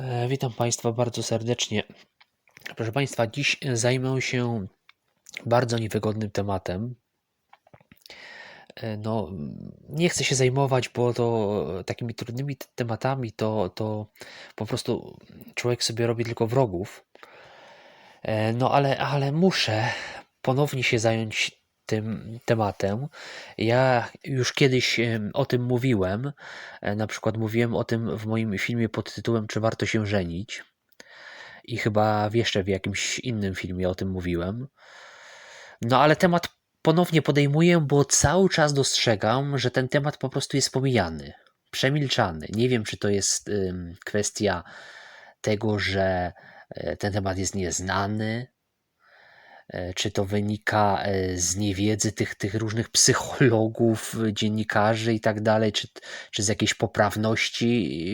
E, Witam Państwa bardzo serdecznie. Proszę Państwa, dziś zajmę się bardzo niewygodnym tematem. E, No, nie chcę się zajmować, bo to takimi trudnymi tematami to, to po prostu człowiek sobie robi tylko wrogów. E, No, ale, ale muszę ponownie się zająć tym tematem. Ja już kiedyś o tym mówiłem. E, Na przykład mówiłem o tym w moim filmie pod tytułem Czy warto się żenić? I chyba jeszcze w jakimś innym filmie o tym mówiłem. No ale temat ponownie podejmuję, bo cały czas dostrzegam, że ten temat po prostu jest pomijany, przemilczany. Nie wiem, czy to jest kwestia tego, że e, ten temat jest nieznany, czy to wynika e, z niewiedzy tych, tych różnych psychologów, e, dziennikarzy i tak dalej, czy, czy z jakiejś poprawności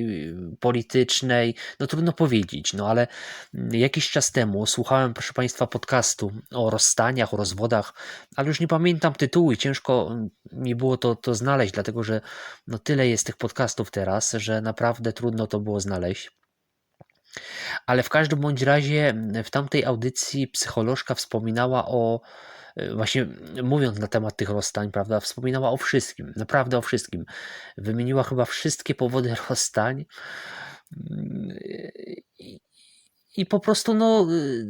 y, politycznej. No trudno powiedzieć, no ale mm, jakiś czas temu słuchałem, proszę Państwa, podcastu o rozstaniach, o rozwodach, ale już nie pamiętam tytułu i ciężko mi było to, to znaleźć, dlatego że no tyle jest tych podcastów teraz, że naprawdę trudno to było znaleźć. Ale w każdym bądź razie w tamtej audycji psycholożka wspominała o, e, właśnie mówiąc na temat tych rozstań, prawda, wspominała o wszystkim, naprawdę o wszystkim. Wymieniła chyba wszystkie powody rozstań. Mm, I, i po prostu, no, y,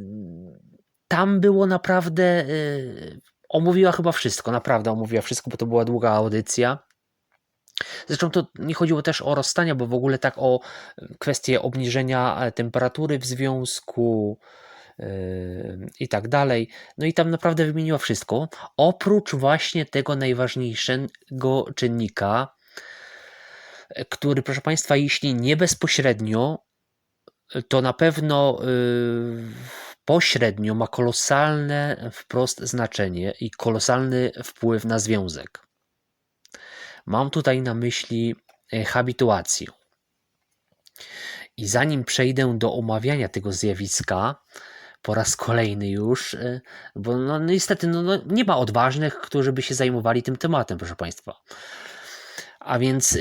tam było naprawdę. y, Omówiła chyba wszystko, naprawdę omówiła wszystko, bo to była długa audycja. Zresztą to nie chodziło też o rozstania, bo w ogóle tak o kwestię obniżenia e, temperatury w związku yy, i tak dalej. No i tam naprawdę wymieniła wszystko, oprócz właśnie tego najważniejszego czynnika, e, który, proszę Państwa, jeśli nie bezpośrednio, to na pewno yy, pośrednio ma kolosalne wprost znaczenie i kolosalny wpływ na związek. Mam tutaj na myśli e, habituację. I zanim przejdę do omawiania tego zjawiska, po raz kolejny już, e, bo no, niestety no, no, nie ma odważnych, którzy by się zajmowali tym tematem, proszę Państwa. A więc e,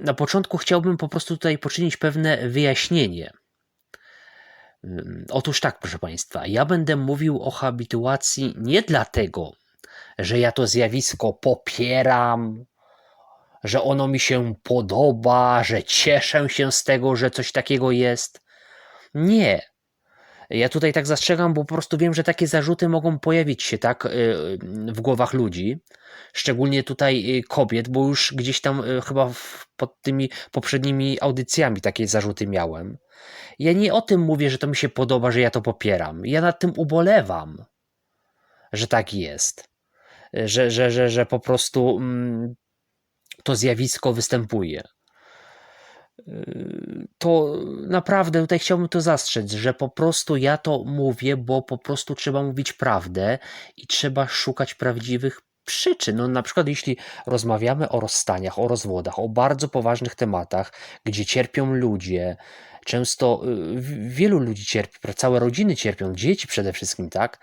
na początku chciałbym po prostu tutaj poczynić pewne wyjaśnienie. Otóż tak, proszę Państwa, ja będę mówił o habituacji nie dlatego, że ja to zjawisko popieram, że ono mi się podoba, że cieszę się z tego, że coś takiego jest. Nie. Ja tutaj tak zastrzegam, bo po prostu wiem, że takie zarzuty mogą pojawić się tak y, w głowach ludzi, szczególnie tutaj y, kobiet, bo już gdzieś tam y, chyba pod tymi poprzednimi audycjami takie zarzuty miałem. Ja nie o tym mówię, że to mi się podoba, że ja to popieram. Ja nad tym ubolewam, że tak jest. Że, że, że, że po prostu mm, to zjawisko występuje. Yy, To naprawdę tutaj chciałbym to zastrzec, że po prostu ja to mówię, bo po prostu trzeba mówić prawdę i trzeba szukać prawdziwych przyczyn. No, na przykład, jeśli rozmawiamy o rozstaniach, o rozwodach, o bardzo poważnych tematach, gdzie cierpią ludzie, często w- wielu ludzi cierpi, całe rodziny cierpią, dzieci przede wszystkim, tak?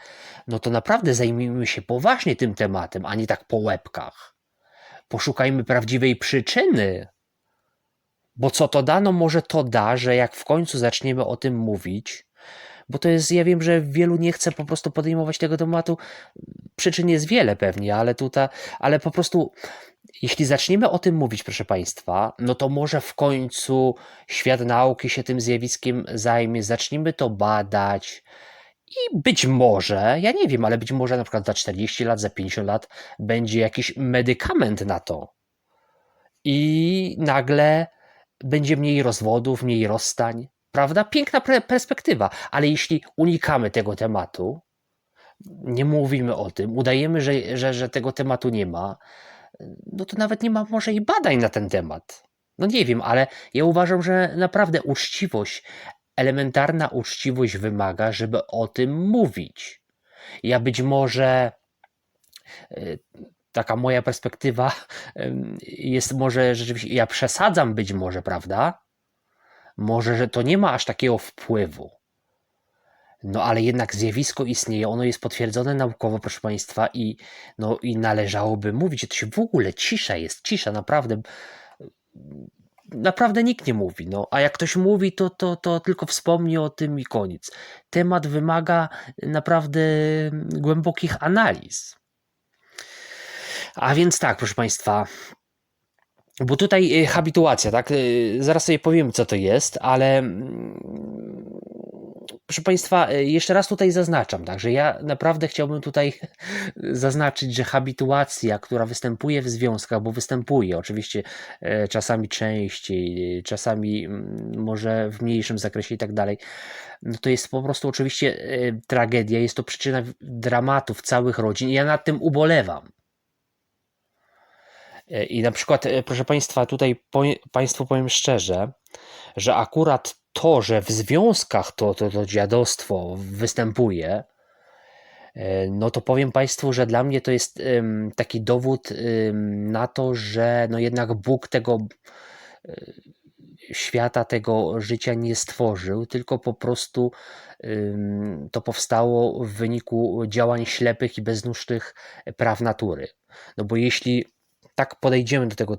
No to naprawdę zajmijmy się poważnie tym tematem, a nie tak po łebkach poszukajmy prawdziwej przyczyny. Bo co to da? No może to da, że jak w końcu zaczniemy o tym mówić, bo to jest, ja wiem, że wielu nie chce po prostu podejmować tego tematu. Przyczyn jest wiele pewnie, ale tutaj, ale po prostu jeśli zaczniemy o tym mówić, proszę Państwa, no to może w końcu świat nauki się tym zjawiskiem zajmie, zaczniemy to badać. I być może, ja nie wiem, ale być może na przykład za 40 lat, za 50 lat będzie jakiś medykament na to. I nagle będzie mniej rozwodów, mniej rozstań. Prawda? Piękna perspektywa, ale jeśli unikamy tego tematu, nie mówimy o tym, udajemy, że, że, że tego tematu nie ma, no to nawet nie ma może i badań na ten temat. No nie wiem, ale ja uważam, że naprawdę uczciwość, elementarna uczciwość wymaga, żeby o tym mówić. Ja być może y, taka moja perspektywa jest może rzeczywiście, ja przesadzam być może, prawda? Może, że to nie ma aż takiego wpływu. No ale jednak zjawisko istnieje, ono jest potwierdzone naukowo, proszę Państwa, i, no, i należałoby mówić, to się w ogóle cisza jest, cisza, naprawdę. Naprawdę nikt nie mówi. No, a jak ktoś mówi, to, to, to tylko wspomni o tym i koniec. Temat wymaga naprawdę głębokich analiz. A więc tak, proszę Państwa, bo tutaj y, habituacja, tak? Y, zaraz sobie powiem, co to jest, ale mm, proszę Państwa, y, jeszcze raz tutaj zaznaczam, tak, że ja naprawdę chciałbym tutaj zaznaczyć, że habituacja, która występuje w związkach, bo występuje oczywiście czasami częściej, czasami mm, może w mniejszym zakresie i tak dalej, no to jest po prostu oczywiście tragedia, jest to przyczyna dramatów całych rodzin i ja nad tym ubolewam. I na przykład, e, proszę Państwa, tutaj Państwu powiem szczerze, że akurat to, że w związkach to, to, to dziadostwo występuje, e, no to powiem Państwu, że dla mnie to jest taki dowód na to, że no jednak Bóg tego e, świata, tego życia nie stworzył, tylko po prostu to powstało w wyniku działań ślepych i beznóżnych praw natury. No bo jeśli tak podejdziemy do tego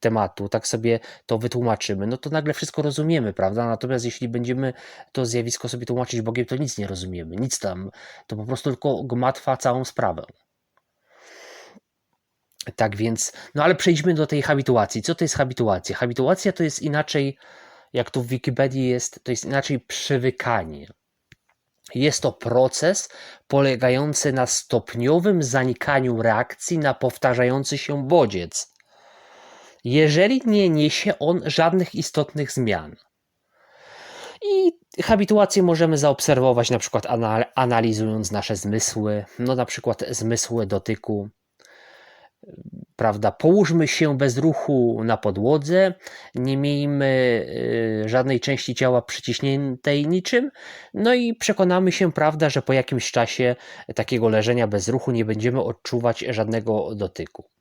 tematu, tak sobie to wytłumaczymy, no to nagle wszystko rozumiemy, prawda? Natomiast jeśli będziemy to zjawisko sobie tłumaczyć Bogiem, to nic nie rozumiemy, nic tam, to po prostu tylko gmatwa całą sprawę. Tak więc, no ale przejdźmy do tej habituacji. Co to jest habituacja? Habituacja to jest inaczej, jak tu w Wikipedii jest, to jest inaczej przywykanie. Jest to proces polegający na stopniowym zanikaniu reakcji na powtarzający się bodziec, jeżeli nie niesie on żadnych istotnych zmian. I habituację możemy zaobserwować na przykład analizując nasze zmysły, no na przykład zmysły dotyku, prawda, połóżmy się bez ruchu na podłodze, nie miejmy y, żadnej części ciała przyciśniętej niczym, no i przekonamy się, prawda, że po jakimś czasie takiego leżenia bez ruchu nie będziemy odczuwać żadnego dotyku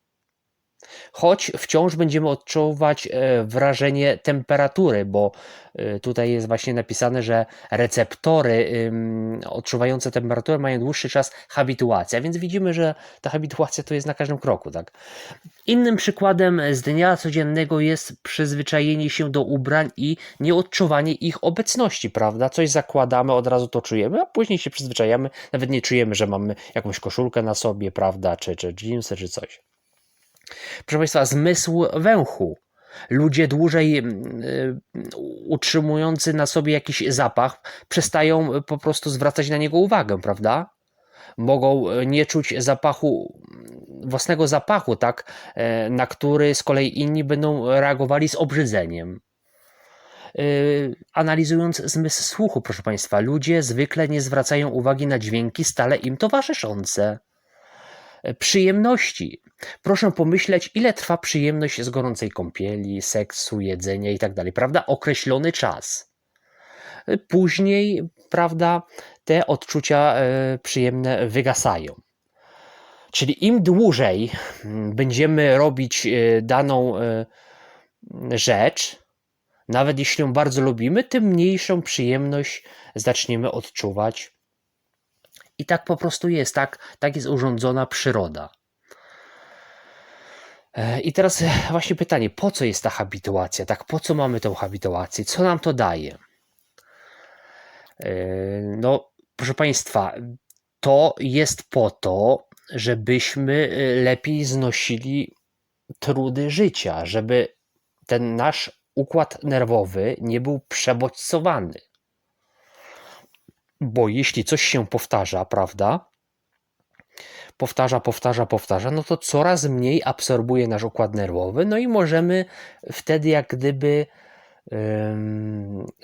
choć wciąż będziemy odczuwać e, wrażenie temperatury, bo e, tutaj jest właśnie napisane, że receptory odczuwające temperaturę mają dłuższy czas habituacja, więc widzimy, że ta habituacja to jest na każdym kroku. Tak? Innym przykładem z dnia codziennego jest przyzwyczajenie się do ubrań i nieodczuwanie ich obecności, prawda? Coś zakładamy, od razu to czujemy, a później się przyzwyczajamy, nawet nie czujemy, że mamy jakąś koszulkę na sobie, prawda, czy, czy jeansy, czy coś. Proszę Państwa, zmysł węchu. Ludzie dłużej mm, y, utrzymujący na sobie jakiś zapach przestają po prostu zwracać na niego uwagę, prawda? Mogą e, nie czuć zapachu, własnego zapachu, tak, e, na który z kolei inni będą reagowali z obrzydzeniem. E, analizując zmysł słuchu, proszę Państwa, ludzie zwykle nie zwracają uwagi na dźwięki stale im towarzyszące. Przyjemności. Proszę pomyśleć, ile trwa przyjemność z gorącej kąpieli, seksu, jedzenia itd., tak prawda? Określony czas. Później, prawda, te odczucia e, przyjemne wygasają. Czyli im dłużej mm, będziemy robić e, daną e, rzecz, nawet jeśli ją bardzo lubimy, tym mniejszą przyjemność zaczniemy odczuwać. I tak po prostu jest, tak, tak jest urządzona przyroda. E, I teraz właśnie pytanie, po co jest ta habituacja? Tak, po co mamy tą habituację? Co nam to daje? E, no, proszę Państwa, to jest po to, żebyśmy e, lepiej znosili trudy życia, żeby ten nasz układ nerwowy nie był przebodźcowany. Bo jeśli coś się powtarza, prawda, powtarza, powtarza, powtarza, no to coraz mniej absorbuje nasz układ nerwowy, no i możemy wtedy jak gdyby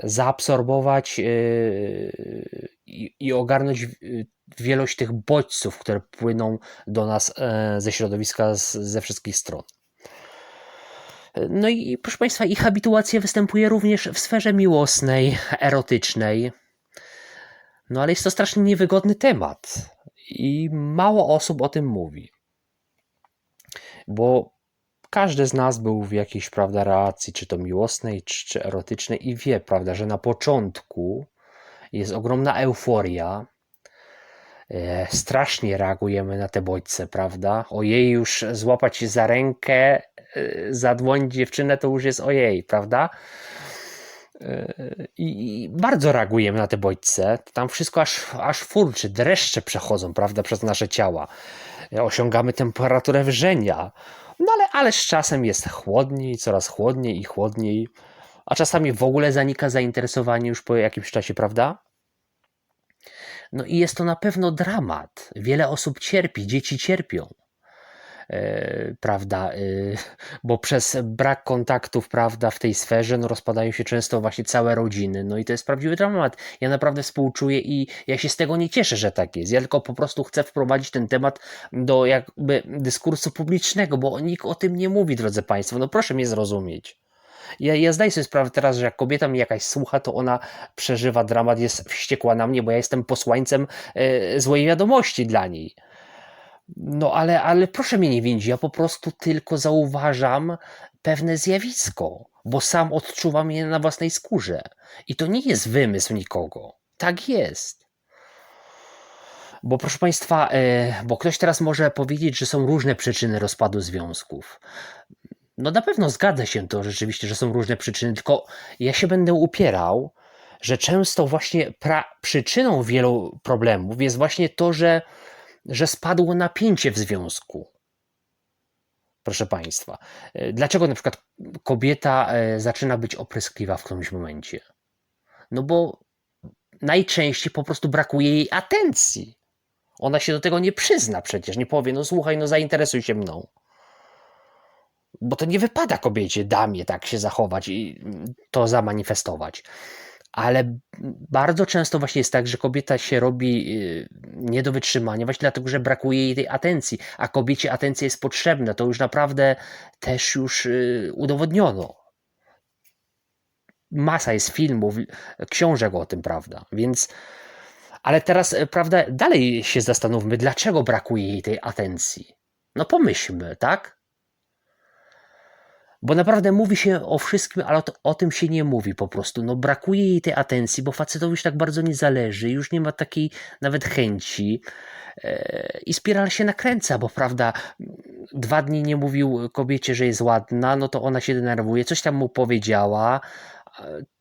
zaabsorbować yy, i ogarnąć wielość tych bodźców, które płyną do nas e, ze środowiska, ze wszystkich stron. No i proszę Państwa, ich habituacja występuje również w sferze miłosnej, erotycznej. No ale jest to strasznie niewygodny temat i mało osób o tym mówi. Bo każdy z nas był w jakiejś, prawda, relacji, czy to miłosnej, czy, czy erotycznej i wie, prawda, że na początku jest ogromna euforia, e, strasznie reagujemy na te bodźce, prawda? Ojej, już złapać za rękę y, zadłoń dziewczynę, to już jest ojej, prawda? I bardzo reagujemy na te bodźce. Tam wszystko aż, aż furczy, dreszcze przechodzą, prawda, przez nasze ciała. Osiągamy temperaturę wrzenia. No ale, ale z czasem jest chłodniej, coraz chłodniej i chłodniej. A czasami w ogóle zanika zainteresowanie już po jakimś czasie, prawda? No i jest to na pewno dramat. Wiele osób cierpi, dzieci cierpią. E, prawda, e, bo przez brak kontaktów, prawda, w tej sferze, no rozpadają się często właśnie całe rodziny, no i to jest prawdziwy dramat. Ja naprawdę współczuję i ja się z tego nie cieszę, że tak jest. Ja tylko po prostu chcę wprowadzić ten temat do jakby dyskursu publicznego, bo nikt o tym nie mówi, drodzy Państwo, no proszę mnie zrozumieć. Ja, ja zdaję sobie sprawę teraz, że jak kobieta mi jakaś słucha, to ona przeżywa dramat, jest wściekła na mnie, bo ja jestem posłańcem e, złej wiadomości dla niej. No ale, ale proszę mnie nie winić, ja po prostu tylko zauważam pewne zjawisko, bo sam odczuwam je na własnej skórze. I to nie jest wymysł nikogo. Tak jest. Bo proszę Państwa, e, bo ktoś teraz może powiedzieć, że są różne przyczyny rozpadu związków. No na pewno zgadza się to rzeczywiście, że są różne przyczyny, tylko ja się będę upierał, że często właśnie przyczyną wielu problemów jest właśnie to, że że spadło napięcie w związku. Proszę Państwa, e, dlaczego na przykład kobieta e, zaczyna być opryskliwa w którymś momencie? No bo najczęściej po prostu brakuje jej atencji. Ona się do tego nie przyzna przecież, nie powie, no słuchaj, no zainteresuj się mną. Bo to nie wypada kobiecie, damie tak się zachować i to zamanifestować ale bardzo często właśnie jest tak, że kobieta się robi y, nie do wytrzymania, właśnie dlatego, że brakuje jej tej atencji, a kobiecie atencja jest potrzebna. To już naprawdę też już y, udowodniono. Masa jest filmów, książek o tym, prawda? Więc, ale teraz, y, prawda, dalej się zastanówmy, dlaczego brakuje jej tej atencji. No pomyślmy, tak? Bo naprawdę mówi się o wszystkim, ale o, o, tym się nie mówi po prostu. No brakuje jej tej atencji, bo facetowi już tak bardzo nie zależy, już nie ma takiej nawet chęci. E, I spiral się nakręca, bo prawda, dwa dni nie mówił kobiecie, że jest ładna, no to ona się denerwuje, coś tam mu powiedziała,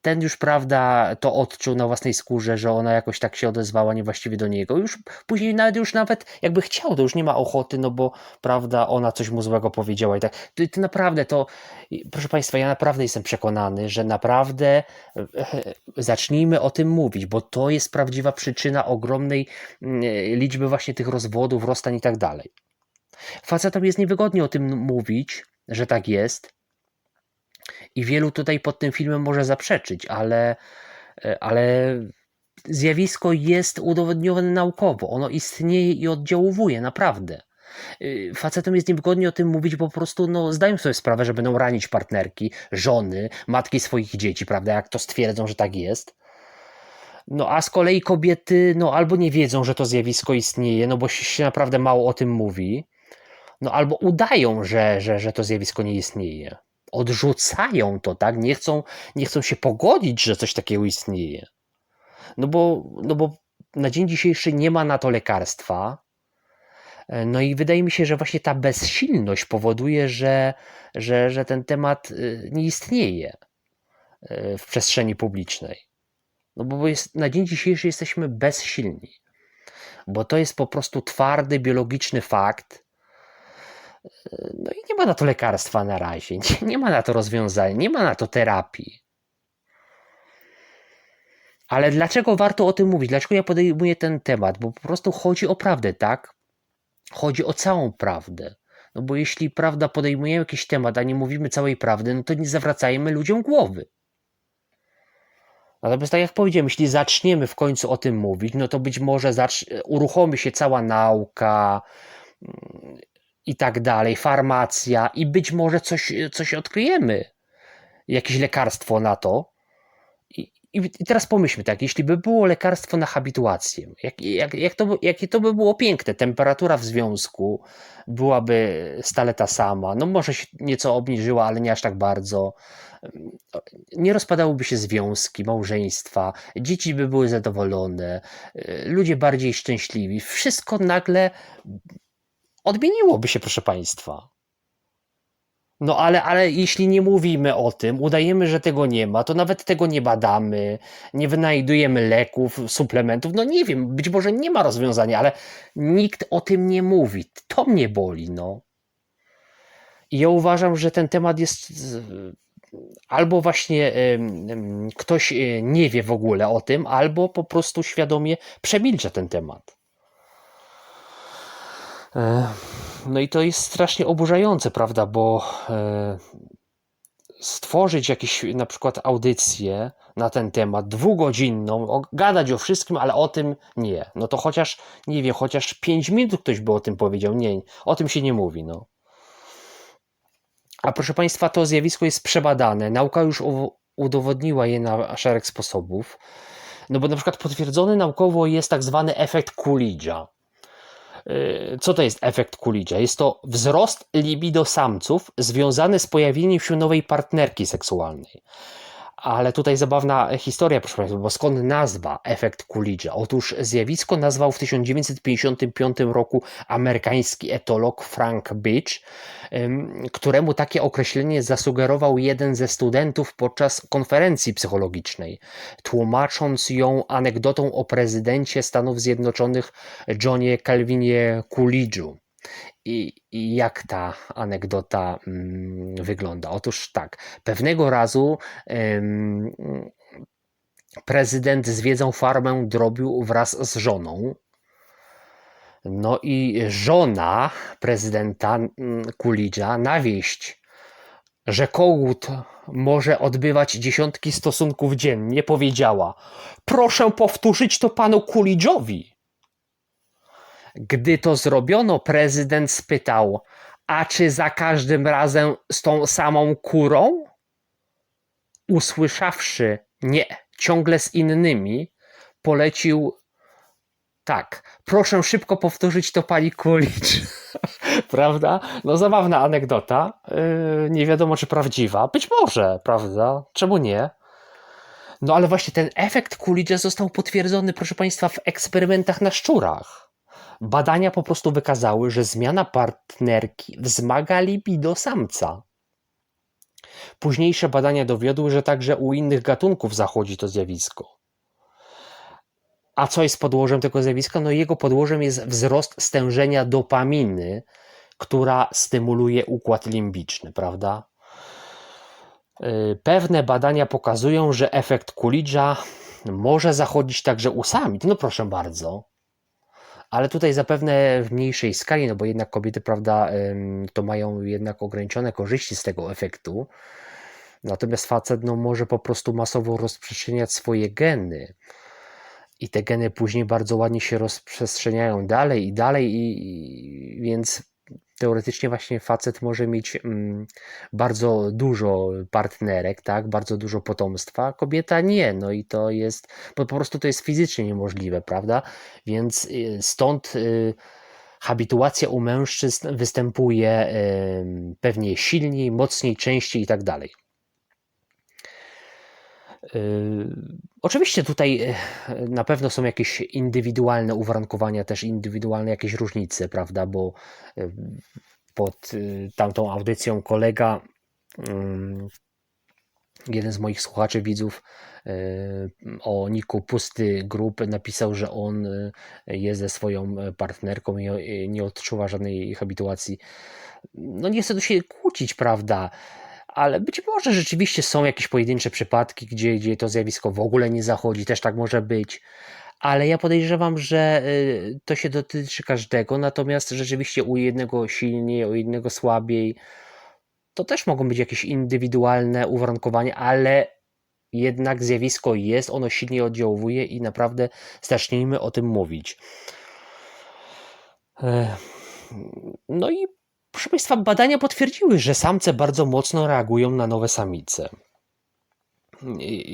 ten już, prawda, to odczuł na własnej skórze, że ona jakoś tak się odezwała niewłaściwie do niego. Już później nawet już nawet jakby chciał, to już nie ma ochoty, no bo, prawda, ona coś mu złego powiedziała i tak. To, to naprawdę to, proszę Państwa, ja naprawdę jestem przekonany, że naprawdę zacznijmy o tym mówić, bo to jest prawdziwa przyczyna ogromnej mm, liczby właśnie tych rozwodów, rozstań i tak dalej. Facetom jest niewygodnie o tym mówić, że tak jest, i wielu tutaj pod tym filmem może zaprzeczyć, ale, e, ale zjawisko jest udowodnione naukowo. Ono istnieje i oddziałuje, naprawdę. E, facetom jest niewygodnie o tym mówić, bo po prostu no, zdają sobie sprawę, że będą ranić partnerki, żony, matki swoich dzieci, prawda? Jak to stwierdzą, że tak jest. No a z kolei kobiety, no albo nie wiedzą, że to zjawisko istnieje, no bo się naprawdę mało o tym mówi, no albo udają, że, że, że to zjawisko nie istnieje odrzucają to, tak? Nie chcą, nie chcą się pogodzić, że coś takiego istnieje. No bo, no bo na dzień dzisiejszy nie ma na to lekarstwa. No i wydaje mi się, że właśnie ta bezsilność powoduje, że, że, że ten temat y, nie istnieje y, w przestrzeni publicznej. No bo jest, na dzień dzisiejszy jesteśmy bezsilni, bo to jest po prostu twardy, biologiczny fakt, no i nie ma na to lekarstwa na razie, nie, nie ma na to rozwiązania, nie ma na to terapii. Ale dlaczego warto o tym mówić? Dlaczego ja podejmuję ten temat? Bo po prostu chodzi o prawdę, tak? Chodzi o całą prawdę. No bo jeśli prawda podejmujemy jakiś temat, a nie mówimy całej prawdy, no to nie zawracajmy ludziom głowy. Natomiast tak jak powiedziałem, jeśli zaczniemy w końcu o tym mówić, no to być może uruchomi się cała nauka, i tak dalej, farmacja i być może coś, coś odkryjemy, jakieś lekarstwo na to. I, i teraz pomyślmy tak, jeśli by było lekarstwo na habituację, jak, jak, jak to, jakie to by było piękne, temperatura w związku byłaby stale ta sama, no może się nieco obniżyła, ale nie aż tak bardzo, nie rozpadałyby się związki, małżeństwa, dzieci by były zadowolone, ludzie bardziej szczęśliwi, wszystko nagle odmieniłoby się, proszę Państwa. No ale, ale jeśli nie mówimy o tym, udajemy, że tego nie ma, to nawet tego nie badamy, nie wynajdujemy leków, suplementów. No nie wiem, być może nie ma rozwiązania, ale nikt o tym nie mówi. To mnie boli, no. I ja uważam, że ten temat jest albo właśnie ktoś e, nie wie w ogóle o tym, albo po prostu świadomie przemilcza ten temat. E, No i to jest strasznie oburzające, prawda? Bo e, stworzyć jakieś na przykład audycję na ten temat, dwugodzinną, gadać o wszystkim, ale o tym nie. No to chociaż, nie wiem, chociaż 5 minut ktoś by o tym powiedział. Nie, o tym się nie mówi, no. A proszę Państwa, to zjawisko jest przebadane. Nauka już udowodniła je na szereg sposobów. No bo na przykład potwierdzony naukowo jest tak zwany efekt Coolidge'a. Yy, Co to jest efekt Coolidge'a? Jest to wzrost libido samców związany z pojawieniem się nowej partnerki seksualnej. Ale tutaj zabawna historia, proszę Państwa, bo skąd nazwa efekt Coolidge'a? Otóż zjawisko nazwał w 1955 roku amerykański etolog Frank Beach, któremu takie określenie zasugerował jeden ze studentów podczas konferencji psychologicznej, tłumacząc ją anegdotą o prezydencie Stanów Zjednoczonych Johnie Calvinie Coolidge'u. I, I jak ta anegdota mm, wygląda? Otóż tak, pewnego razu em, prezydent zwiedzał farmę drobiu wraz z żoną. No i żona prezydenta mm, Coolidge'a na wieść, że kołut może odbywać dziesiątki stosunków dziennie, powiedziała: Proszę powtórzyć to panu Coolidge'owi. Gdy to zrobiono, prezydent spytał: A czy za każdym razem z tą samą kurą? Usłyszawszy nie, ciągle z innymi, polecił: Tak, proszę szybko powtórzyć to pani Coolidge. prawda? No, zabawna anegdota. Yy, nie wiadomo, czy prawdziwa. Być może, prawda? Czemu nie? No, ale właśnie ten efekt Coolidge'a został potwierdzony, proszę Państwa, w eksperymentach na szczurach. Badania po prostu wykazały, że zmiana partnerki wzmaga libido samca. Późniejsze badania dowiodły, że także u innych gatunków zachodzi to zjawisko. A co jest podłożem tego zjawiska? No jego podłożem jest wzrost stężenia dopaminy, która stymuluje układ limbiczny, prawda? Yy, Pewne badania pokazują, że efekt Coolidge'a może zachodzić także u samic. No proszę bardzo. Ale tutaj zapewne w mniejszej skali, no bo jednak kobiety, prawda, to mają jednak ograniczone korzyści z tego efektu. Natomiast facet no, może po prostu masowo rozprzestrzeniać swoje geny. I te geny później bardzo ładnie się rozprzestrzeniają dalej i dalej, i, i, więc teoretycznie właśnie facet może mieć mm, bardzo dużo partnerek, tak, bardzo dużo potomstwa, kobieta nie, no i to jest, po prostu to jest fizycznie niemożliwe, prawda? Więc y, stąd y, habituacja u mężczyzn występuje y, pewnie silniej, mocniej, częściej i tak dalej. Yy, Oczywiście tutaj yy, na pewno są jakieś indywidualne uwarunkowania, też indywidualne jakieś różnice, prawda? Bo yy, pod tamtą audycją kolega, jeden z moich słuchaczy, widzów o Niku Pusty Grup napisał, że on jest ze swoją partnerką i nie odczuwa żadnej habituacji. No nie chcę tu się kłócić, prawda? Ale być może rzeczywiście są jakieś pojedyncze przypadki, gdzie, gdzie to zjawisko w ogóle nie zachodzi, też tak może być. Ale ja podejrzewam, że y, to się dotyczy każdego, natomiast rzeczywiście u jednego silniej, u jednego słabiej. To też mogą być jakieś indywidualne uwarunkowania, ale jednak zjawisko jest, ono silnie oddziałuje i naprawdę zacznijmy o tym mówić. E, No i proszę Państwa, badania potwierdziły, że samce bardzo mocno reagują na nowe samice.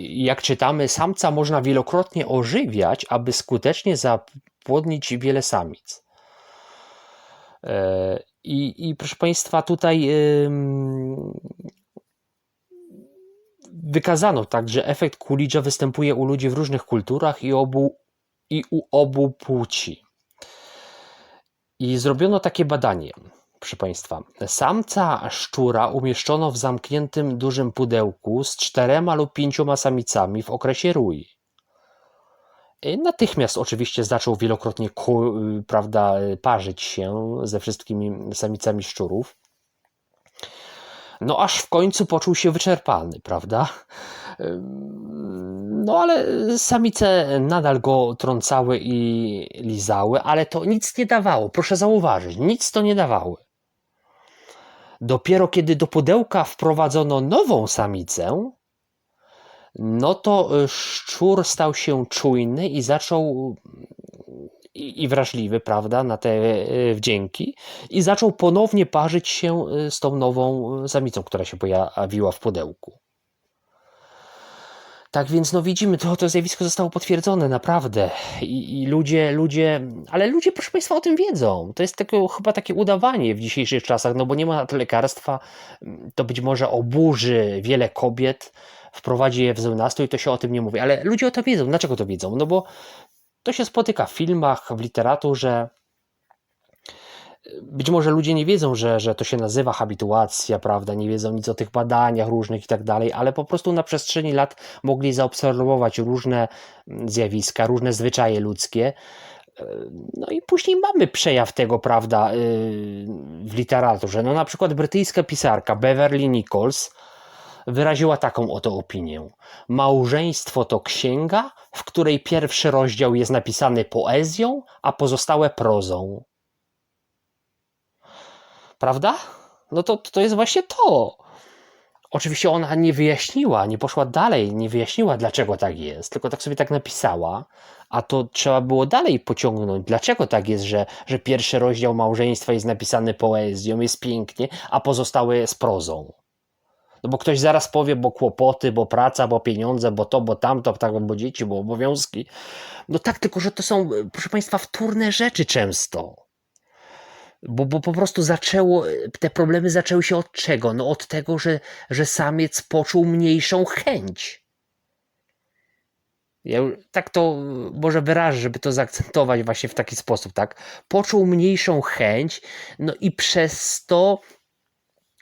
Jak czytamy, samca można wielokrotnie ożywiać, aby skutecznie zapłodnić wiele samic. E, I, i proszę Państwa, tutaj wykazano tak, że efekt Coolidge'a występuje u ludzi w różnych kulturach i, obu, i u obu płci. I zrobiono takie badanie. Proszę Państwa, samca szczura umieszczono w zamkniętym dużym pudełku z czterema lub pięcioma samicami w okresie rój. Y, Natychmiast oczywiście zaczął wielokrotnie y, prawda, parzyć się ze wszystkimi samicami szczurów. No aż w końcu poczuł się wyczerpany, prawda? Ym, No ale samice nadal go trącały i lizały, ale to nic nie dawało. Proszę zauważyć, nic to nie dawało. Dopiero kiedy do pudełka wprowadzono nową samicę, no to y, szczur stał się czujny i zaczął i, wrażliwy, prawda, na te y, wdzięki i zaczął ponownie parzyć się y, z tą nową samicą, która się pojawiła w pudełku. Tak więc, no widzimy, to, to zjawisko zostało potwierdzone, naprawdę. I, I ludzie, ludzie, ale ludzie, proszę Państwa, o tym wiedzą. To jest chyba takie udawanie w dzisiejszych czasach, no bo nie ma lekarstwa. To być może oburzy wiele kobiet, wprowadzi je w złonastrój, to się o tym nie mówi. Ale ludzie o to wiedzą. Dlaczego to wiedzą? No bo to się spotyka w filmach, w literaturze. Być może ludzie nie wiedzą, że, że to się nazywa habituacja, prawda? Nie wiedzą nic o tych badaniach różnych i tak dalej, ale po prostu na przestrzeni lat mogli zaobserwować różne mm, zjawiska, różne zwyczaje ludzkie. Yy, No i później mamy przejaw tego, prawda, yy, w literaturze. No na przykład brytyjska pisarka Beverly Nichols wyraziła taką oto opinię. Małżeństwo to księga, w której pierwszy rozdział jest napisany poezją, a pozostałe prozą. Prawda? No to, to jest właśnie to. Oczywiście ona nie wyjaśniła, nie poszła dalej, nie wyjaśniła, dlaczego tak jest, tylko tak sobie tak napisała, a to trzeba było dalej pociągnąć. Dlaczego tak jest, że, że pierwszy rozdział małżeństwa jest napisany poezją, jest pięknie, a pozostałe jest prozą? No bo ktoś zaraz powie, bo kłopoty, bo praca, bo pieniądze, bo to, bo tamto, tak, bo dzieci, bo obowiązki. No tak, tylko że to są, proszę Państwa, wtórne rzeczy często. Bo, bo po prostu zaczęło, te problemy zaczęły się od czego? No od tego, że, że samiec poczuł mniejszą chęć. Ja tak to może wyrażę, żeby to zaakcentować właśnie w taki sposób, tak? Poczuł mniejszą chęć, no i przez to,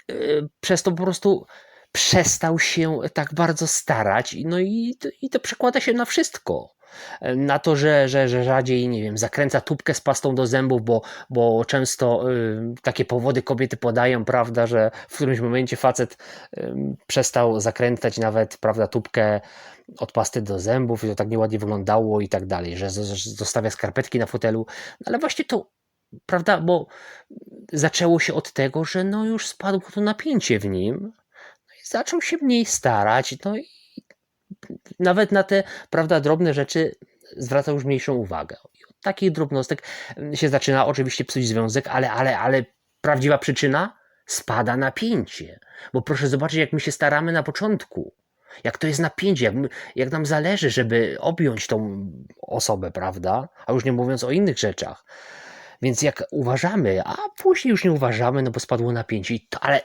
yy, przez to po prostu przestał się tak bardzo starać, no i, i to przekłada się na wszystko. Na to, że, że, że rzadziej, nie wiem, zakręca tubkę z pastą do zębów, bo, bo często y, takie powody kobiety podają, prawda, że w którymś momencie facet y, przestał zakręcać nawet, prawda, tubkę od pasty do zębów i to tak nieładnie wyglądało i tak dalej, że z- zostawia skarpetki na fotelu, no ale właśnie to, prawda, bo zaczęło się od tego, że no już spadło to napięcie w nim, no i zaczął się mniej starać, no i nawet na te, prawda, drobne rzeczy zwraca już mniejszą uwagę. I od takich drobnostek się zaczyna oczywiście psuć związek, ale, ale, ale prawdziwa przyczyna spada napięcie. Bo proszę zobaczyć, jak my się staramy na początku. Jak to jest napięcie, jak, jak nam zależy, żeby objąć tą osobę, prawda? A już nie mówiąc o innych rzeczach. Więc jak uważamy, a później już nie uważamy, no bo spadło napięcie. To, ale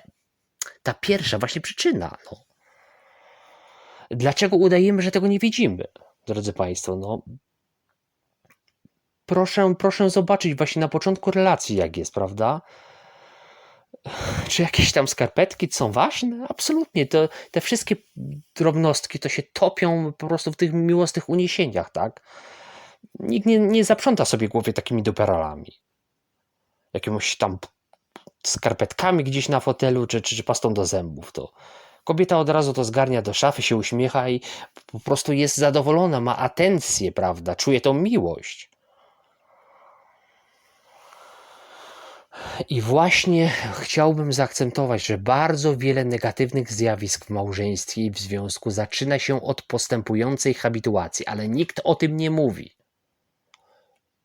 ta pierwsza właśnie przyczyna, no, Dlaczego udajemy, że tego nie widzimy, drodzy Państwo? No, proszę, proszę zobaczyć właśnie na początku relacji, jak jest, prawda? Czy jakieś tam skarpetki są ważne? Absolutnie. To, te wszystkie drobnostki to się topią po prostu w tych miłosnych uniesieniach, tak? Nikt nie, nie zaprząta sobie głowy takimi duperalami. Jakimiś tam skarpetkami gdzieś na fotelu, czy, czy, czy pastą do zębów. To kobieta od razu to zgarnia do szafy, się uśmiecha i po prostu jest zadowolona, ma atencję, prawda? Czuje tą miłość. I właśnie chciałbym zaakcentować, że bardzo wiele negatywnych zjawisk w małżeństwie i w związku zaczyna się od postępującej habituacji, ale nikt o tym nie mówi.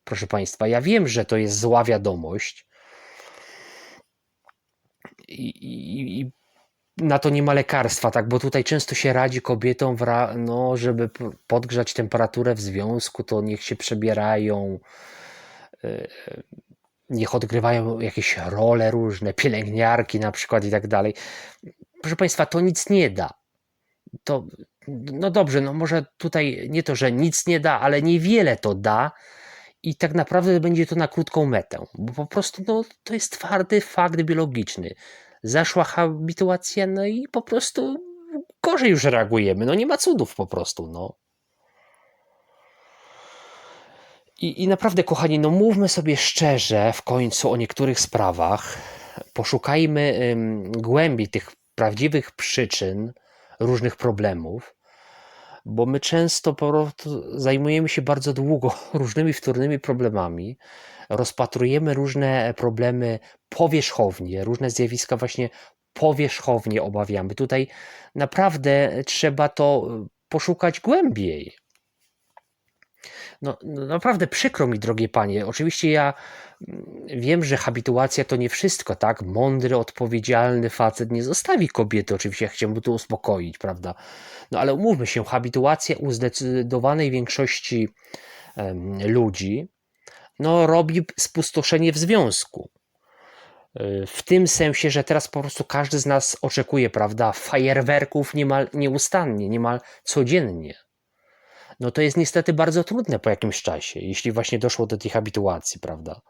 Proszę Państwa, ja wiem, że to jest zła wiadomość i, i, i na to nie ma lekarstwa, tak? Bo tutaj często się radzi kobietom, no, żeby podgrzać temperaturę w związku, to niech się przebierają, y, niech odgrywają jakieś role różne, pielęgniarki na przykład i tak dalej. Proszę Państwa, to nic nie da. To, no dobrze, no może tutaj nie to, że nic nie da, ale niewiele to da i tak naprawdę będzie to na krótką metę, bo po prostu no, to jest twardy fakt biologiczny. Zaszła habituacja, no i po prostu gorzej już reagujemy. No nie ma cudów po prostu, no. I, I naprawdę, kochani, no mówmy sobie szczerze w końcu o niektórych sprawach. Poszukajmy głębi tych prawdziwych przyczyn różnych problemów, bo my często po zajmujemy się bardzo długo różnymi wtórnymi problemami, rozpatrujemy różne problemy powierzchownie, różne zjawiska właśnie powierzchownie obawiamy. Tutaj naprawdę trzeba to poszukać głębiej. No, no naprawdę przykro mi, drogie panie. Oczywiście ja mm, wiem, że habituacja to nie wszystko, tak? Mądry, odpowiedzialny facet nie zostawi kobiety. Oczywiście ja chciałbym tu uspokoić, prawda? No ale umówmy się, habituacja u zdecydowanej większości em, ludzi no, robi spustoszenie w związku. Y, W tym sensie, że teraz po prostu każdy z nas oczekuje, prawda, fajerwerków niemal nieustannie, niemal codziennie. No to jest niestety bardzo trudne po jakimś czasie, jeśli właśnie doszło do tej habituacji, prawda?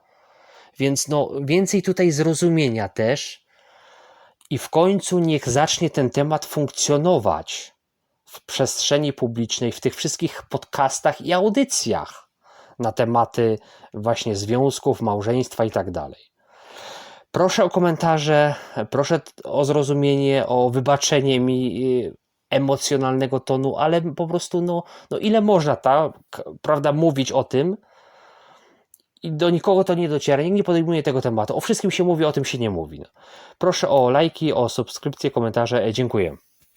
Więc no, więcej tutaj zrozumienia też i w końcu niech zacznie ten temat funkcjonować w przestrzeni publicznej, w tych wszystkich podcastach i audycjach na tematy właśnie związków, małżeństwa i tak dalej. Proszę o komentarze, proszę o zrozumienie, o wybaczenie mi y, emocjonalnego tonu, ale po prostu, no, no ile można, tak, prawda, mówić o tym i do nikogo to nie dociera, nikt nie podejmuje tego tematu. O wszystkim się mówi, o tym się nie mówi. No. Proszę o lajki, o subskrypcje, komentarze. E, Dziękuję.